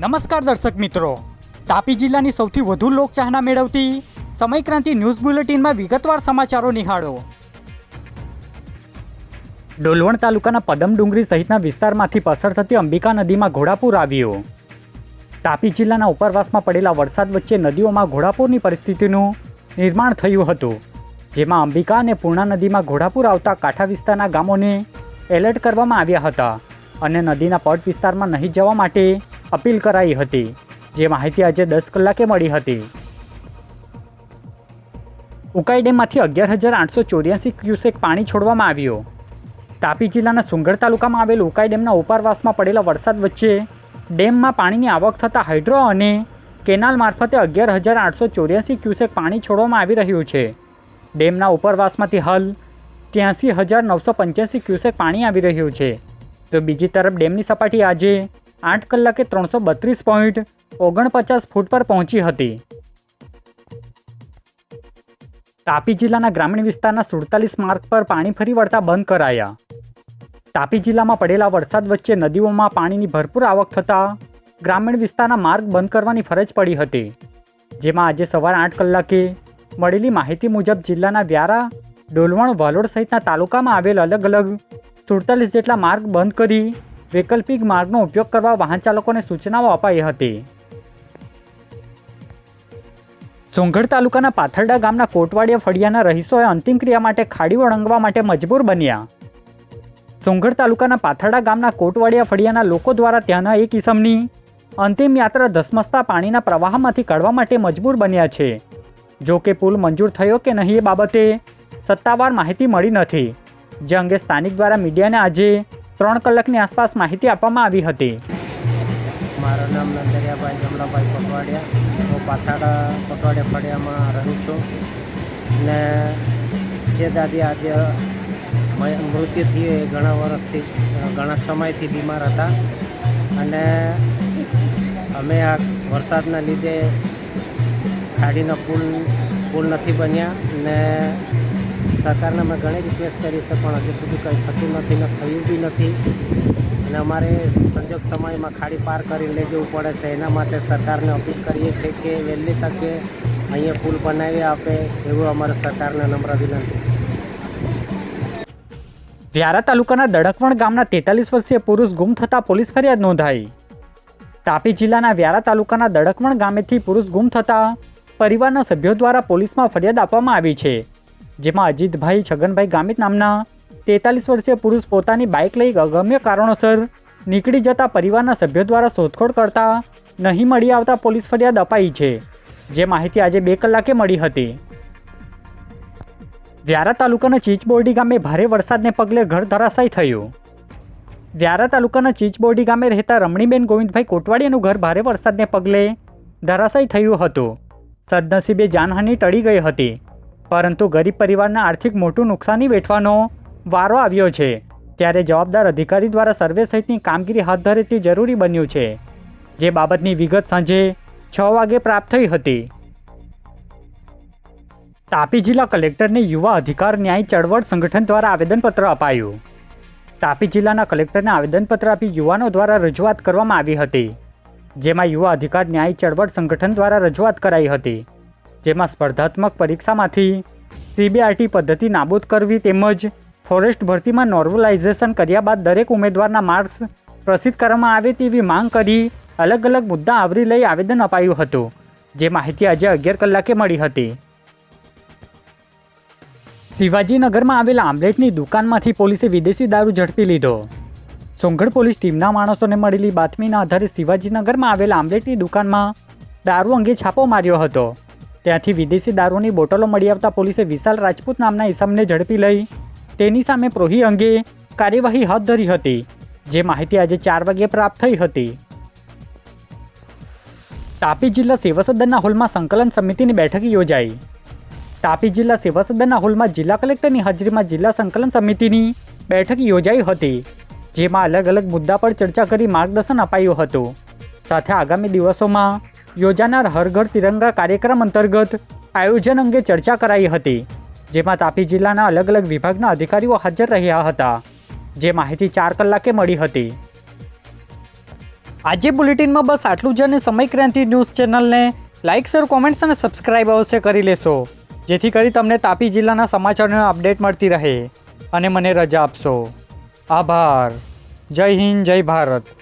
નમસ્કાર દર્શક મિત્રો. તાપી જિલ્લાની સૌથી વધુ લોકચાહના મેળવતી સમયક્રાંતિ ન્યૂઝ બુલેટિનમાં વિગતવાર સમાચારો નિહાળો. ડોલવણ તાલુકાના પદમ ડુંગરી સહિતના વિસ્તારમાંથી પસાર થતી અંબિકા નદીમાં ઘોડાપૂર આવ્યું. તાપી જિલ્લાના ઉપરવાસમાં પડેલા વરસાદ વચ્ચે નદીઓમાં ઘોડાપૂરની પરિસ્થિતિનું નિર્માણ થયું હતું, જેમાં અંબિકા અને પૂર્ણા નદીમાં ઘોડાપૂર આવતા કાંઠા વિસ્તારના ગામોને એલર્ટ કરવામાં આવ્યા હતા અને નદીના પટ વિસ્તારમાં નહીં જવા માટે અપીલ કરાઈ હતી, જે માહિતી આજે દસ કલાકે મળી હતી. ઉકાઈ ડેમમાંથી અગિયાર હજાર આઠસો ચોર્યાસી ક્યુસેક પાણી છોડવામાં આવ્યું. તાપી જિલ્લાના સુંગર તાલુકામાં આવેલ ઉકાઈ ડેમના ઉપરવાસમાં પડેલા વરસાદ વચ્ચે ડેમમાં પાણીની આવક થતાં હાઇડ્રો અને કેનાલ મારફતે અગિયાર હજાર આઠસો ચોર્યાસી ક્યુસેક પાણી છોડવામાં આવી રહ્યું છે. ડેમના ઉપરવાસમાંથી હાલ ત્યાંસી હજાર નવસો પંચ્યાસી ક્યુસેક પાણી આવી રહ્યું છે. તો બીજી તરફ ડેમની સપાટી આજે આઠ કલાકે ત્રણસો બત્રીસ પોઈન્ટ ઓગણપચાસ ફૂટ પર પહોંચી હતી. તાપી જિલ્લાના ગ્રામીણ વિસ્તારના સુડતાલીસ માર્ગ પર પાણી ફરી વળતા બંધ કરાયા. તાપી જિલ્લામાં પડેલા વરસાદ વચ્ચે નદીઓમાં પાણીની ભરપૂર આવક થતાં ગ્રામીણ વિસ્તારના માર્ગ બંધ કરવાની ફરજ પડી હતી. જેમાં આજે સવારે આઠ કલાકે મળેલી માહિતી મુજબ જિલ્લાના વ્યારા, ડોલવણ, વાલોડ સહિતના તાલુકામાં આવેલ અલગ અલગ સુડતાલીસ જેટલા માર્ગ બંધ કરી વૈકલ્પિક માર્ગનો ઉપયોગ કરવા વાહન ચાલકોને સૂચનાઓ અપાઈ હતી. સોંગઢ તાલુકાના પાથરડા ગામના કોટવાડિયા ફળિયાના રહીશોએ અંતિમ ક્રિયા માટે ખાડી ઓળંગવા માટે મજબૂર બન્યા. સોંગઢ તાલુકાના પાથરડા ગામના કોટવાડિયા ફળિયાના લોકો દ્વારા ત્યાંના એક ઇસમની અંતિમ યાત્રા ધસમસતા પાણીના પ્રવાહમાંથી કાઢવા માટે મજબૂર બન્યા છે. જો કે પુલ મંજૂર થયો કે નહીં એ બાબતે સત્તાવાર માહિતી મળી નથી. જે અંગે સ્થાનિક દ્વારા મીડિયાને આજે ત્રણ કલાકની આસપાસ માહિતી આપવામાં આવી હતી. મારું નામ નંદરિયાભાઈ જમલાભાઈ પટવાડિયા. હું પાથાડા પટવાડિયા ફળિયામાં રહું છું. ને જે દાદી આજે મૃત્યુ થયું એ ઘણા વર્ષથી, ઘણા સમયથી બીમાર હતા. અને અમે આ વરસાદના લીધે ખાડીનો પુલ પુલ નથી બન્યા ને સરકારને અમે ઘણી રિક્વેસ્ટ કરી છે, પણ હજુ સુધી કંઈ થતું નથી ને થયું બી નથી. અને અમારે સંજોગ સમયમાં ખાડી પાર કરી લઈ જવું પડે છે. એના માટે સરકારને અપીલ કરીએ છીએ કે વહેલી તકે અહીંયા પુલ બનાવી આપે એવું અમારે સરકારને નમ્ર વિનંતી છે. વ્યારા તાલુકાના દડકવણ ગામના તેતાલીસ વર્ષીય પુરુષ ગુમ થતાં પોલીસ ફરિયાદ નોંધાઈ. તાપી જિલ્લાના વ્યારા તાલુકાના દડકવણ ગામેથી પુરુષ ગુમ થતાં પરિવારના સભ્યો દ્વારા પોલીસમાં ફરિયાદ આપવામાં આવી છે. જેમાં અજીતભાઈ છગનભાઈ ગામિત નામના તેતાલીસ વર્ષીય પુરુષ પોતાની બાઇક લઈ અગમ્ય કારણોસર નીકળી જતા પરિવારના સભ્યો દ્વારા શોધખોળ કરતા નહીં મળી આવતા પોલીસ ફરિયાદ અપાઈ છે. જે માહિતી આજે બે કલાકે મળી હતી. વ્યારા તાલુકાના ચીચબોરડી ગામે ભારે વરસાદને પગલે ઘર ધરાશાય થયું. વ્યારા તાલુકાના ચીચબોરડી ગામે રહેતા રમણીબેન ગોવિંદભાઈ કોટવાડીયાનું ઘર ભારે વરસાદને પગલે ધરાશાય થયું હતું. સદનસીબે જાનહાનિ ટળી ગઈ હતી. પરંતુ ગરીબ પરિવારના આર્થિક મોટું નુકસાની વેઠવાનો વારો આવ્યો છે. ત્યારે જવાબદાર અધિકારી દ્વારા સર્વે સહિતની કામગીરી હાથ ધરે તે જરૂરી બન્યું છે, જે બાબતની વિગત સાંજે છ વાગે પ્રાપ્ત થઈ હતી. તાપી જિલ્લા કલેક્ટરને યુવા અધિકાર ન્યાય ચળવળ સંગઠન દ્વારા આવેદનપત્ર અપાયું. તાપી જિલ્લાના કલેક્ટરને આવેદનપત્ર આપી યુવાનો દ્વારા રજૂઆત કરવામાં આવી હતી, જેમાં યુવા અધિકાર ન્યાય ચળવળ સંગઠન દ્વારા રજૂઆત કરાઈ હતી. જેમાં સ્પર્ધાત્મક પરીક્ષામાંથી સીબીઆરટી પદ્ધતિ નાબૂદ કરવી તેમજ ફોરેસ્ટ ભરતીમાં નોર્મલાઇઝેશન કર્યા બાદ દરેક ઉમેદવારના માર્ક્સ પ્રસિદ્ધ કરવામાં આવે તેવી માંગ કરી અલગ અલગ મુદ્દા આવરી લઈ આવેદન અપાયું હતું, જે માહિતી આજે અગિયાર કલાકે મળી હતી. શિવાજીનગરમાં આવેલા આમલેટની દુકાનમાંથી પોલીસે વિદેશી દારૂ ઝડપી લીધો. સોંગઢ પોલીસ ટીમના માણસોને મળેલી બાતમીના આધારે શિવાજીનગરમાં આવેલા આમલેટની દુકાનમાં દારૂ અંગે છાપો માર્યો હતો. ત્યાંથી વિદેશી દારૂની બોટલો મળી આવતા પોલીસે વિશાલ રાજપૂત નામના ઇસમને ઝડપી લઈ તેની સામે પ્રોહી અંગે કાર્યવાહી હાથ ધરી હતી, જે માહિતી આજે ચાર વાગ્યે પ્રાપ્ત થઈ હતી. તાપી જિલ્લા સેવા હોલમાં સંકલન સમિતિની બેઠક યોજાઈ. તાપી જિલ્લા સેવા સદનના હોલમાં જિલ્લા કલેક્ટરની હાજરીમાં જિલ્લા સંકલન સમિતિની બેઠક યોજાઈ હતી, જેમાં અલગ અલગ મુદ્દા પર ચર્ચા કરી માર્ગદર્શન અપાયું હતું. સાથે આગામી દિવસોમાં યોજાનાર હરઘર તિરંગા કાર્યક્રમ અંતર્ગત આયોજન અંગે ચર્ચા કરાઈ હતી, જેમાં તાપી જિલ્લાના અલગ અલગ વિભાગના અધિકારીઓ હાજર રહ્યા હતા. જે માહિતી ચાર કલાકે મળી હતી. આજે બુલેટિનમાં બસ આટલું જ અને સમય ક્રાંતિ ન્યૂઝ ચેનલને લાઇક શેર, કોમેન્ટ્સ અને સબસ્ક્રાઇબ અવશ્ય કરી લેશો, જેથી કરી તમને તાપી જિલ્લાના સમાચારનો અપડેટ મળતી રહે. અને મને રજા આપશો. આભાર. જય હિન્દ, જય ભારત.